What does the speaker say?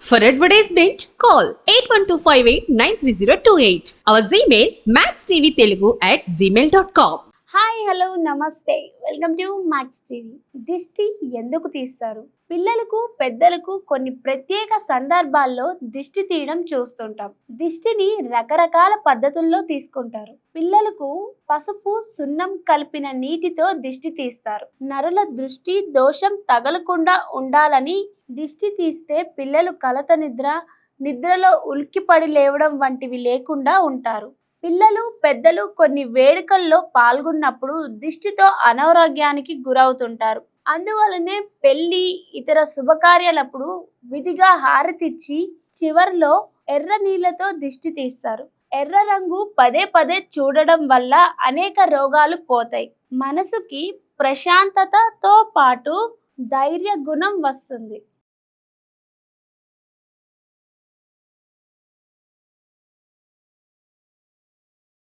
For advertisement, call 8125893028. Our Gmail, maxtvtelugu at gmail.com. Hi hello namaste welcome to max TV దిష్టి ఎందుకు తీస్తారు? పిల్లలకు పెద్దలకు కొన్ని ప్రత్యేక సందర్భాల్లో దిష్టి తీయడం చూస్తుంటాం. దిష్టిని రకరకాల పద్ధతుల్లో తీసుకుంటారు. పిల్లలకు పసుపు సున్నం కలిపిన నీటితో దిష్టి తీస్తారు. నరుల దృష్టి దోషం తగలకుండా ఉండాలని దిష్టి తీస్తే పిల్లలు కలత నిద్ర నిద్రలో ఉలిక్కిపడి లేవడం వంటివి లేకుండా ఉంటారు. పిల్లలు పెద్దలు కొన్ని వేడుకల్లో పాల్గొన్నప్పుడు దిష్టితో అనారోగ్యానికి గురవుతుంటారు. అందువలనే పెళ్ళి ఇతర శుభకార్యాలప్పుడు విధిగా హారతిచ్చి చివర్లో ఎర్ర నీళ్ళతో దిష్టి తీస్తారు. ఎర్ర రంగు పదే పదే చూడడం వల్ల అనేక రోగాలు పోతాయి. మనసుకి ప్రశాంతతతో పాటు ధైర్య గుణం వస్తుంది.